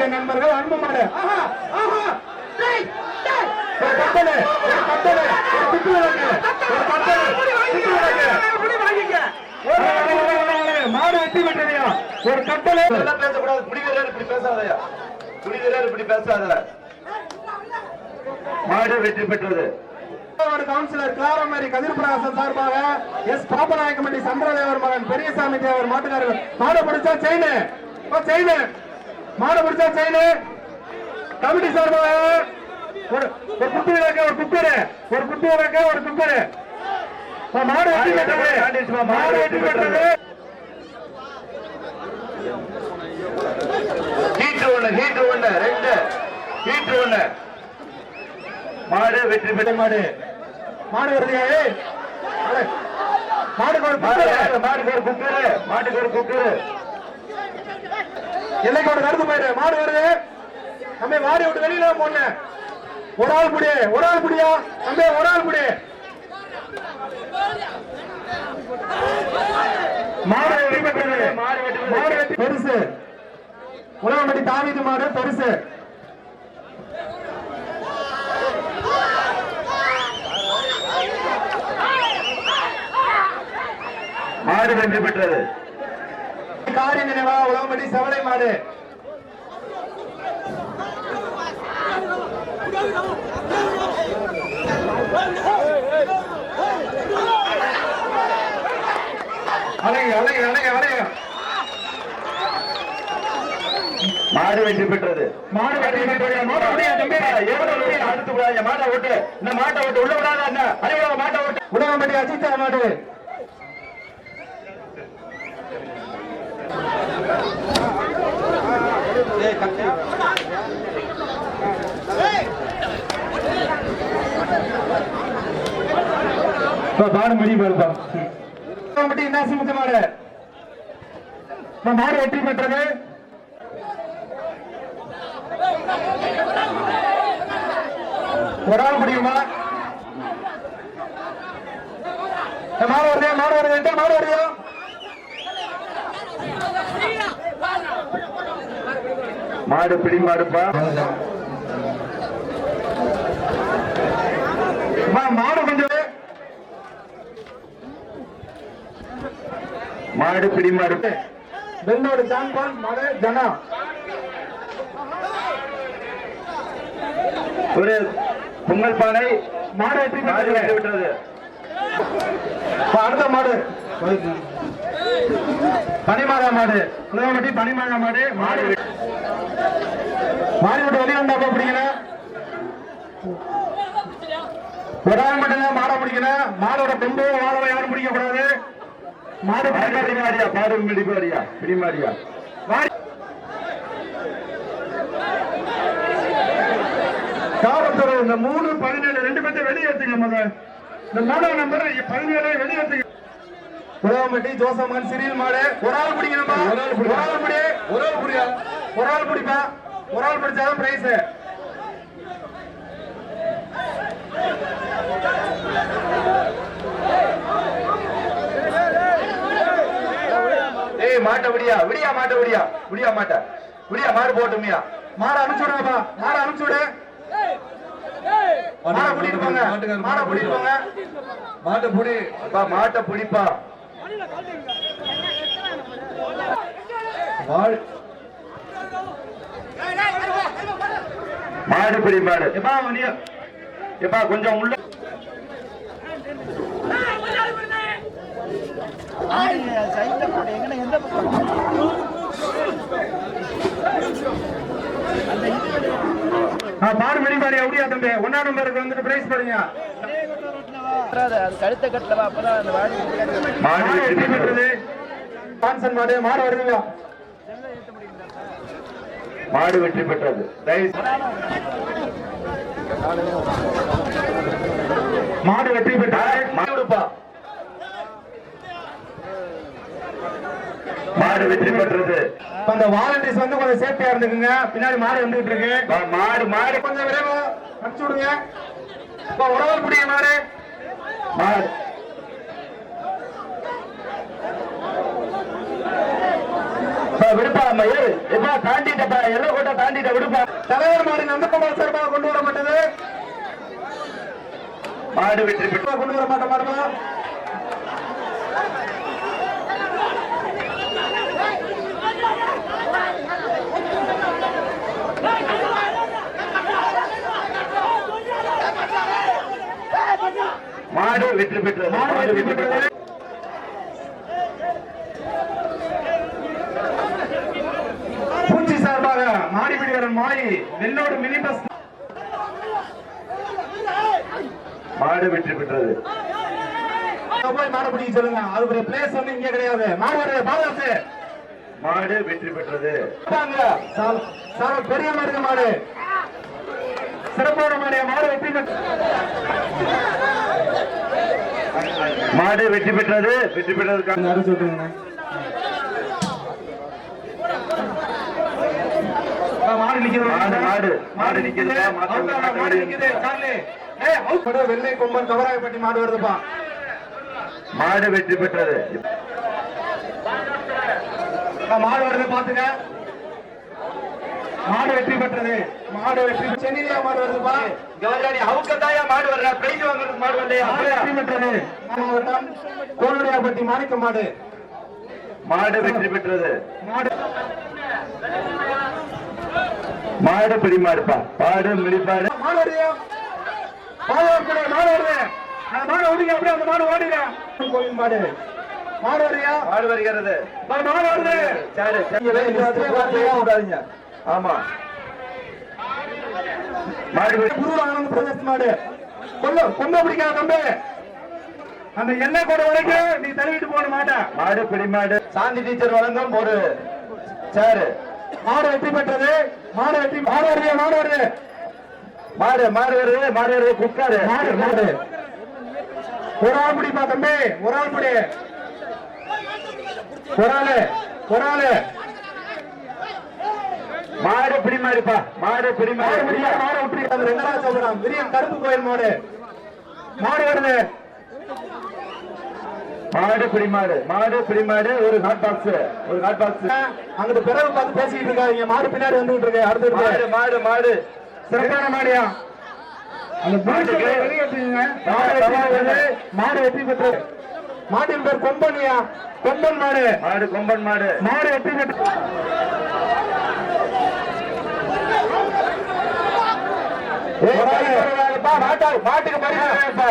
Okay நண்பர்கள் அன்பு மாடு மாடு வெட்டி விட்டதையா? ஒரு கட்டளை. பேசக்கூடாது. குடிவீரர் இப்படி பேசாதயா? குடிவீரர் இப்படி பேசாத மாடு வெற்றி பெற்றது. கவுன்சிலர் கிளாரமேரி கதிர்பிரகாசன் சார்பாக எஸ் பாப்பநாயக்கம்பட்டி சந்திரதேவர் மகன் பெரியசாமி தேவர் மாட்டுக்காரர் மாடு பிடிச்சா செயின் செயின் மாடு பிடிச்சா செயின் கமிட்டி சார்பாக ஒரு ஒரு குத்து விளக்கு ஒரு குக்கரு ஒரு குத்து விளக்கு ஒரு குக்கரு மாடு வெற்றி பெற்றது மாடு வெற்றி பெற்றது ஹீட் ஒண்ணு ஹீட் ஒண்ணு ரெண்டு. ஹீட் ஒண்ணு. மாடு வெற்றி பெற்ற மாடு. மாடு அட, மாடுக்கு ஒரு மாடு மாடுக்கு ஒரு குக்கரு மாட்டுக்கு ஒரு குக்கரு எல்லைக்கோடு ஒரு கருத்து போயிரு. மாடு வருது. நம்ம மாடி விட்டு வெளியில போன ஒரு ஆள் குடி ஒரு ஆள் குடியா நம்ம ஒரு ஆள் குடி மாடு வெற்றி மாடு வெற்றி பெற்றது. மாடு வெற்றி பெருசு. உலகமடி தாவிது மாடு பெருசு. மாடு வெற்றி பெற்றது. காரிய நினைவா உலகமடி செவலை மாடு. மாடு வெற்றி பெற்றது. மாடு வெற்றி பெற்றது? அடுத்து. மாட்டை ஓட்டு. இந்த மாட்டை ஓட்டு உள்ள விடாத மாட்டை ஓட்டு. உலகமடி அஜித்தா மாடு. மாடு மணி என்ன மாடு? வெற்றி பெற்றது. ஒரு ஆள் முடியுமா ஏ, மாடு வருதே மாடு வருது என்கிட்ட மாடு வருதோ. மாடு பிடி மாடுப்பா. அம்மா, மாடு கொஞ்சம் மாடு பிடி மாடு. வெள்ளோடு சாம்பான் மாடு ஜனா. ஒரு பொங்கல் பானை. மாடு வெற்றி மாடு பெற்றது விட்டது. அடுத்த மாடு. பனிமாதா மாடு. உலகமட்டி பனிமாதா மாடு. மாடு மாடு விட்டு வெளியே வந்தா பிடிக்கல ஒரு ஆள் மாடை பிடிக்கணும். மாடோட கொம்பு வாழவை யாரும் பிடிக்க கூடாது மாடு மாடு பிடி மாடியா மாடு பிடி மாடியா பிடி மாடியா மாடி. காவல்துறை இந்த மூணு பதினேழு ரெண்டு பேர்த்த வெளியேற்றுங்க முதல் இந்த மூணாம் நம்பர் பதினேழு வெளியேற்றுங்க உலகம்பட்டி ஜோசமன் சிறில் மாடு. ஒரு ஆள் பிடிக்கணும்பா ஒரு ஆள் பிடி ஒரு ஆள் பிடி. ஒரு ஆள் பிடியா? ஒரு ஆள் பிடிப்பா? ஒரு ஆள் பிடிச்சாதான் பிரைஸ் ஏய் மாட்டை விடியா விடியா மாட்டை விடியா. விடியா மாட்டை. விடியா மாடு போட்டுமியா. மாடை அனுப்பிச்சு விடுங்கப்பா. மாடை அனுப்பிச்சு விடு. மாடை கூட்டிட்டு போங்க. மாடை கூட்டிட்டு போங்க. மாட்டை புடி. அப்பா மாட்டை பிடிப்பா. மாடு பிடி மாடு. எப்பா வண்டியா? எப்பா கொஞ்சம் உள்ள. ஆ, மாடு மணி பாடி அப்படியா தம்பி? ஒன்னா நம்பருக்கு வந்துட்டு பிரைஸ் பண்ணுங்க கழுத்தை கட்டலவா அப்பதான் அந்த வாடி மாடு மாடு வெற்றி பெற்றது மாடு மாடு வருதுங்க மாடு வெற்றி பெற்றது. மாடு வெற்றி பெற்றது மாடு வெற்றி பெற்றது. அந்த வாலண்டியர்ஸ் வந்து கொஞ்சம் சேஃப்டியா இருந்துக்குங்க. பின்னாடி மாடு வந்துகிட்டு இருக்கு. மாடு மாடு. கொஞ்சம் விரைவா அனுப்பிச்சு விடுங்க. இப்ப உறவு பிடிங்க மாடு. மாடு. இப்ப நம்ம ஏறு எப்பா தாண்டிட்டப்பா எல்லாம் கோட்டை தாண்டிட்ட விடுப்பா. தலைவர் மாடு நந்தகுமார் சார்பாக கொண்டு வரப்பட்டது மாடு வெற்றி பெற்று கொண்டு வர மாட்ட மாட்டோமா மாடு வெற்றி பெற்றது. மாடு வெற்றி பெற்றது பூச்சி சார்பாக மாடிபிடிவரன் மாயி நெல்லோடு மினி பஸ் மாடு வெற்றி பெற்றது. போய் மாடு பிடிக்க சொல்லுங்க. அதுக்குரிய பிளேஸ் வந்து இங்க கிடையாது. மாடு வருது பாதாசு மாடு வெற்றி பெற்றது. சார் பெரிய மாடு மாடு. சிறப்பான மாடு மாடு வெற்றி பெற்று மாடு வெற்றி பெற்றது வெற்றி பெற்றதுக்கான யாரும் சொல்லுங்க மாடு நிக்குது மாடு, மாடு. மாடு நிக்குதுப்பா, மாட்டு அவுட் ஆனா மாடு நிக்குது சார்லி ஏய் அவுட் பட வெள்ளை கொம்பன் கவராயப்பட்டி மாடு வருதுப்பா. மாடு வெற்றி பெற்றது. மாடு வருது பாத்துக்க மாடு வெற்றி பெற்றது. மாடு வெற்றி சென்னிலியா மாடு வருதுப்பா. கவர்னாடி அவுக்கத்தாயா மாடு வர்ற? பிரைஸ் வாங்குறதுக்கு மாடு வரலையா மாடு வெற்றி பெற்றது. மாவட்டம் கோலுடையாப்பட்டி மாணிக்க மாடு. மாடு வெற்றி பெற்றது. மாடு. மாடு பிடிமாடுப்பா பாடு மிடிப்பாடு மாடு வருகிறது. ஆமா. மாடு மாடு. கொல்ல கொம்ப பிடிக்காத தம்பி அந்த எண்ணெய் கூட வரைக்கும் நீ தள்ளிட்டு போன மாட்ட. மாடு பிடிமாடு. சாந்தி டீச்சர் வழங்கும் ஒரு சேரு மாடு வெற்றி பெற்றது. மாடு வெற்றி மாடு வருது மாடு வருது மாடு மாடு வருது மாடு வருது குக்காரு. மாடு மாடு ஒரு ஆள் பிடிப்பா தம்பி ஒரு ஆள் பிடி ஒரு ஆளு ஒரு ஆளு. மாடு பிடிமாடுப்பா மாடு மாடு மாடு ரெண்டாவது சொல்றான் விரியன் கருப்பு கோயில் மாடு. மாடு வருது. மாடு பிடிமாடு மாடு பிடிமாடு ஒரு ஹாட் பாக்ஸ் ஒரு ஹாட் பாக்ஸ் அங்கிட்டு பிறகு பார்த்து பேசிட்டு இருக்காங்க மாடு பின்னாடி வந்துட்டு இருக்கு. அடுத்து மாடு மாடு மாடு. சிறப்பான மாடியா? அந்த மாட்டுக்கு மாடு வெற்றி. மாடு. வெற்றி பெற்றது. மாட்டின் பேர் கொம்பனியா. கொம்பன் மாடு. மாடு கொம்பன் மாடு. மாடு வெற்றி பெற்று மாட்டுக்கு பரிசு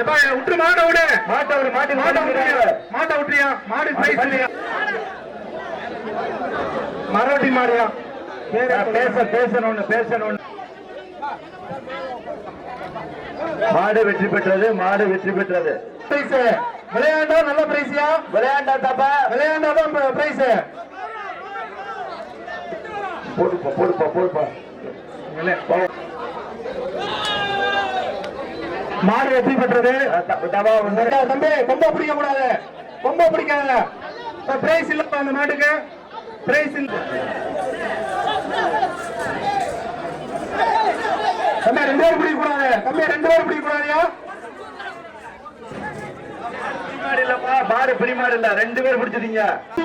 எப்பா விட்டு மாட விடு. மாட்டை மாட்டுக்கு மாட்டை பரிசு விட்டுறியா. மாட்டை விட்டுறியா? மாடு பிரைஸ் இல்லையா? மரவட்டி மாடியா? பேச பேசணும்னு பேசணும்னு. மாடு வெற்றி பெற்றது மாடு வெற்றி பெற்றது. பிரைஸ் விளையாண்டா நல்ல பிரைஸ்யா விளையாண்டா தப்பா. விளையாண்டாதான் பிரைஸ் போடுப்பா போடுப்பா போடுப்பா மாடு வெற்றி பெற்றது தம்பி கொம்ப பிடிக்க கூடாது கொம்ப பிடிக்காத. பிரைஸ் இல்ல அந்த மாட்டுக்கு. பிரைஸ் இல்ல. தம்பி ரெண்டு பேரும் பிடிக்க கூடாது தம்பி ரெண்டு பேரும் பிடிக்க கூடாதியா மாடு பிடிமாடு இல்ல. ரெண்டு பேர் பிடிச்சிட்டீங்க.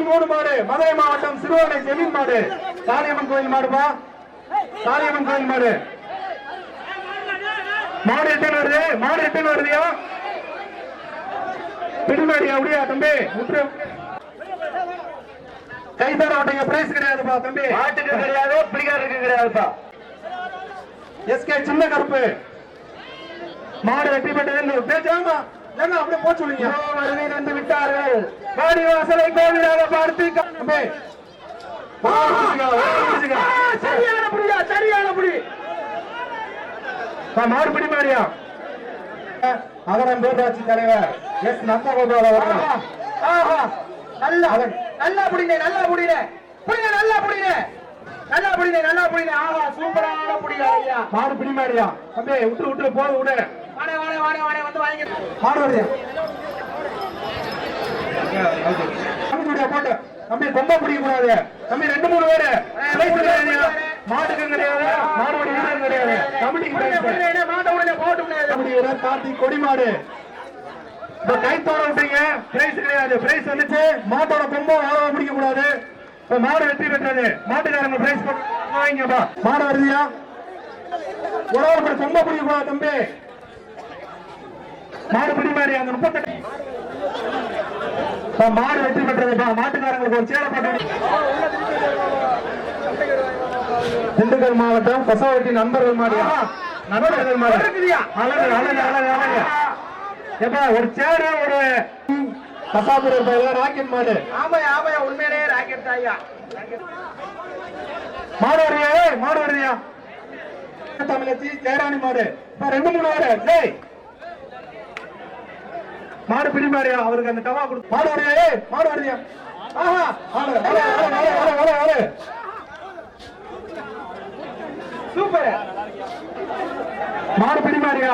மூணு மாடு மதுரை மாவட்டம் சிறுவனை ஜெமீன் மாடு. காளியம்மன் கோயில் மாடுப்பா. காளியம்மன் கோயில் மாடு. மாடு எத்தனை வருது மாடு எத்தனை வருதியா? பிடிமாடியா அப்படியா தம்பி? விட்டுரு கை தர மாட்டீங்க பிரைஸ் கிடையாதுப்பா தம்பி. மாட்டுக்கு கிடையாது பிடிக்காருக்கு கிடையாதுப்பா. எஸ்கே சின்ன கருப்பு. மாடு வெற்றி பெற்றது பேச்சாமா ஏங்க அப்படியே போச்சு விடுங்க வருகை வந்து விட்டார்கள். மாடி வாசலை கோவிலாக பார்த்து சரியான புடியா சரியான புடி மாடு பிடி மாடியா அவரம் பேராட்சி தலைவர். எஸ் நந்தகோபால் அவர்கள். நல்லா நல்லா புடிங்க நல்லா புடிங்க. புடிங்க நல்லா புடிங்க. நல்லா புடிங்க நல்லா புடிங்க. ஆஹா சூப்பரான புடிங்க ஐயா. மாடு பிடி மாடியா தம்பி விட்டு விட்டு போது விடு. வாடே வாடே வாடே வாடே வந்து வாங்கி மாடு வருது போட்டு. தம்பி கொம்ப பிடிக்க கூடாது தம்பி ரெண்டு மூணு பேரு. மாட்டுக்கும் கிடையாது மாடுபடி வீரரும் கிடையாது கமிட்டிக்கு மாட்ட உடனே போட்டு கபடி வீரர் கார்த்திக் கொடிமாடு. கைத்தோட விட்டீங்க. பிரைஸ் கிடையாது. பிரைஸ் வந்துச்சு. மாட்டோட கொம்பம் யாரும் பிடிக்க கூடாது. இப்ப மாடு வெற்றி பெற்றது. மாட்டுக்காரங்க பிரைஸ் வாங்கிப்பா மாடு வருதியா? உழவர் ரொம்ப பிடிக்குமா தம்பி. மாடு பிடி மாதிரி அந்த முப்பத்தெட்டு. மாடு வெற்றி பெற்றதுப்பா மாட்டுக்காரங்களுக்கு ஒரு சேலை போட்டு திண்டுக்கல் மாவட்டம் கொசவட்டி நண்பர்கள் மாடியா நண்பர்கள் மாடு. அழகு அழகு அழகு அழகு எப்பா ஒரு சேரு ஒரு கசாபுரம் பயில ராக்கெட் மாடு. ஆமாயா ராக்கெட் மாடு வருறியா ஏய், மாடு வருறியா தமிழச்சி ஜெயராணி மாடு. ரெண்டு மூணு மாடு டேய். மாடு பிடி மாறியா அவருக்கு அந்த டவா கொடு. மாடு வருறியா ஏய், மாடு வருறியா ஆஹா ஆளு ஆளு ஆளு ஆளு ஆளு ஆளு சூப்பர். மாடு பிடி மாறியா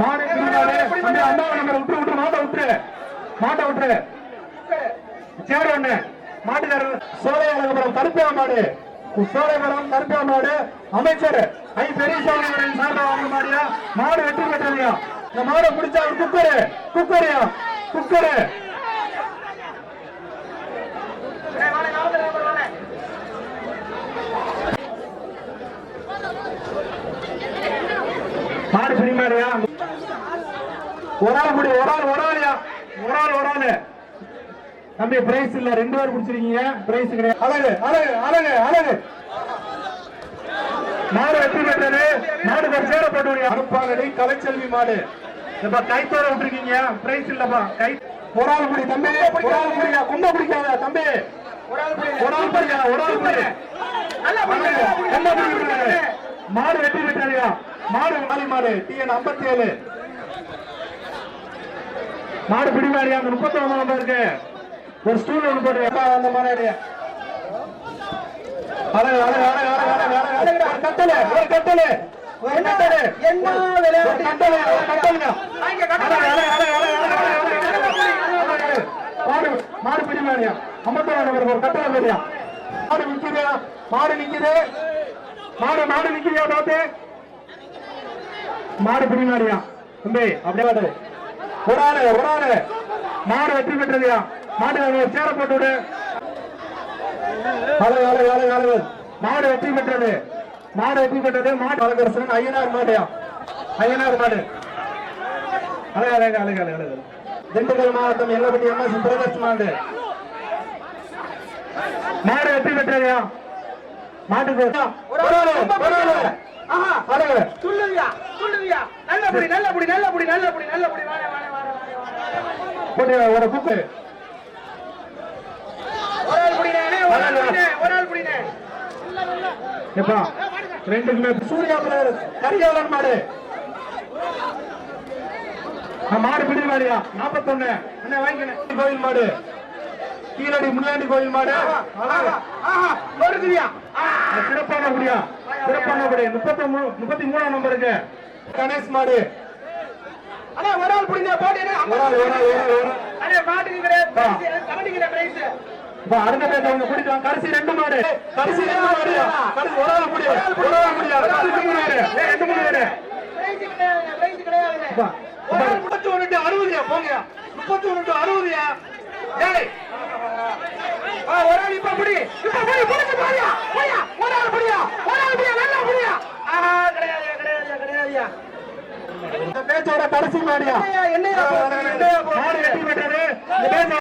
மாடு பிடி மாடு தம்பி, அண்ணா நம்பர் விட்டு விட்டு மாட்டை விட்டுரு. மாட்டை விட்டுரு. சேர் ஒண்ணு. மாட்டுக்காரர் சோழையாளபுரம் கருப்பியா மாடு. சோழைபுரம் கருப்பியா மாடு. அமைச்சர் ஐ பெரியசாமி அவர்களின் சார்பாக வாங்க மாடியா? மாடு வெற்றி பெற்றதையா இந்த மாடை பிடிச்சா குக்கரு. குக்கரியா குக்கரு. பிடி மாடியா ஒரு ஆள் முடி ஒரு ஆள் ஒரு ஆளியா ஒரு ஆள் ஒரு ஆளு தம்பி பிரைஸ் இல்ல. ரெண்டு பேர் குடிச்சிருக்கீங்க. பிரைஸ் கிடையாது. அழகு அழகு அழகு அழகு. மாடு வெற்றி பெற்றது. மாடு சேர போட்டு அனுப்பாங்கடி கலைச்செல்வி மாடு. இப்ப கைத்தோட விட்டுருக்கீங்க. பிரைஸ் இல்லப்பா. கை ஒரு ஆள் முடி தம்பி. ஒரு ஆள் முடியா கும்ப பிடிக்காத தம்பி. ஒரு ஆள் ஒரு ஆள் பிடிக்காத ஒரு ஆள் பிடி நல்லா புடி. என்ன பிடிக்கிறது மாடு வெற்றி பெற்றதையா மாடு மாலி மாடு டிஎன் ஐம்பத்தி ஏழு மாடு பிடி மாடியா அந்த முப்பத்தி ஒன்பது இருக்கு ஒரு ஸ்டூல் ஒன்று போட்டு அந்த மாடு அழகு அழகு அழகு அழகு அழகு அழகு ஒரு கட்டளை ஒரு கட்டளை ஒரு கட்டளை என்ன ஒரு விளையாட்டு கட்டளை ஒரு கட்டளைங்க வாங்க, அழகு கட்டளை. அழகு அழகு அழகு அழகு அழகு அழகு மாடு மாடு பிடி மாடியா ஐம்பத்தொன்னு நம்பர் ஒரு கட்டளை மாடு நிக்குது மாடு நிக்குது மாடு மாடு நிக்கிறியா பாத்து மாடு பிடி மாடியா தம்பி அப்படியே வாடு ஒரு ஆளு ஒரு ஆளு மாடு வெற்றி பெற்றதுயா? மாடு சேர போட்டு விடு. மாடு வெற்றி பெற்றது. மாடு வெற்றி பெற்றது. மாடு அழகரசன் ஐயனார் மாடியா? ஐயனார் மாடு. அழகு அழகு அழகு அழகு அழகு. திண்டுக்கல் மாவட்டம் எல்லப்பட்டி எம்எஸ் பிரதர்ஸ் மாடு. மாடு வெற்றி பெற்றதையா? ஒரு புடினே எப்பா ரெண்டுக்குமே சூர்யா கரிகாலன் மாடு. மாடு பிடி மாடியா? நாற்பத்தொன்னு அண்ணே வாங்கிக்கணும் கோயில் மாடு. கீழடி முனியாண்டி கோயில் மாடு. அழகு. சிறப்பான குடியா சிறப்பான குடி முப்பத்தி மூணு முப்பத்தி மூணாம் நம்பருக்கு கணேஷ் மாடு. அண்ணா ஒரு ஆள் புடினே போடு ஒரு ஆள், ஒரு ஆள், ஒரு ஆள். அண்ணே பிரைஸ் அடுத்த பேர் அவங்க வாங்க. கடைசி ரெண்டு மாடு. கடைசி ரெண்டு மாடு. கடைசி ஒரு ஆள் முடியா ஒரு ஆள் முடியா கடைசி ரெண்டு மூணு பேரு. முப்பத்தி டு அறுபதுயா? போங்கயா முப்பத்தி டு அறுபதுயா? ஏய் ஒரு ஆள் இப்ப புடி இப்ப புடி புடிச்சு பாரியா போயா ஒரு ஆள் புடியா ஒரு ஆள் புடியா நல்லா புடியா ஆஹா கிடையாது கிடையாது கிடையாதுயா இந்த பேச்சோட கடைசி மாடியா என்னையா